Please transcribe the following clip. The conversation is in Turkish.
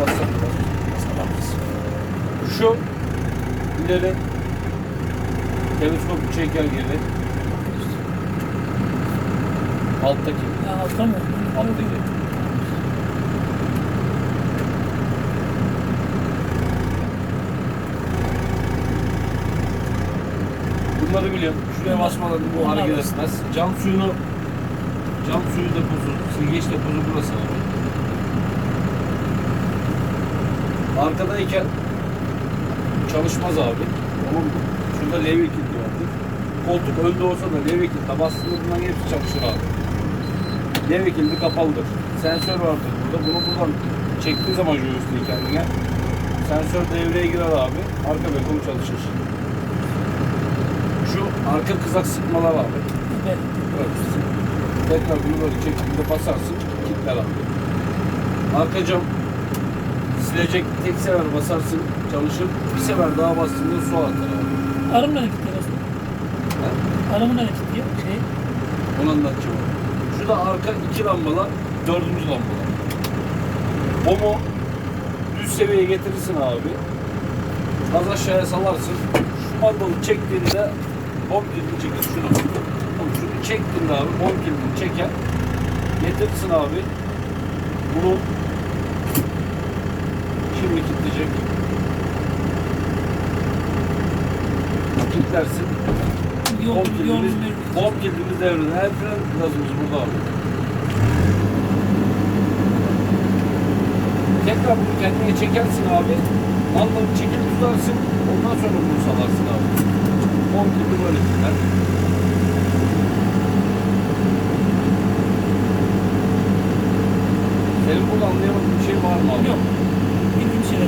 bassak Şu ileri teleskop çeker geri. Alttaki. Ya altta mı? Alttaki. Bunları biliyorum. Şuraya basmadan bu hareket etmez. Cam suyunu cam suyu deposu, silgeç deposu burası abi. Arkadayken çalışmaz abi. Ama şurada levye kilidi vardır. Koltuk önde olsa da levye kilidi bastığında bunların hepsi çalışır abi. Levye kilidi kapalıdır. Sensör vardır burada. Bunu buradan çektiği zaman joystick'i kendine sensör devreye girer abi. Arka beton çalışır. Şu arka kızak sıkmalar abi. Evet. Tekrar bunu böyle çektiğinde basarsın, kilitler abi. Arka cam silecek tek sefer basarsın çalışır. Bir sefer daha bastığında su atar abi. Arım nereye gitti aslında? Ha? Arımı nereye gitti? Şey, Onu anlatacağım abi. Şu da arka iki lambalar, dördüncü lambalar. Bomu düz seviyeye getirirsin abi. Az aşağıya salarsın. Şu mandalı çektiğinde bom kilidini çeker şunu. Oğlum Şunu çektiğinde abi bom kilidini çeker. Getirirsin abi. Bunu şimdi kilitleyecek. Kilitlersin. yol, Bom yol, kilidimiz, yol, bom kilidimiz devrede. Her fren gazımız burada abi. Tekrar bunu kendine çekersin abi. Mandalı çekip tutarsın. Ondan sonra bunu salarsın abi. Bom kilidi böyle kilitler. Senin burada anlayamadığın bir şey var mı abi? Yok. 天气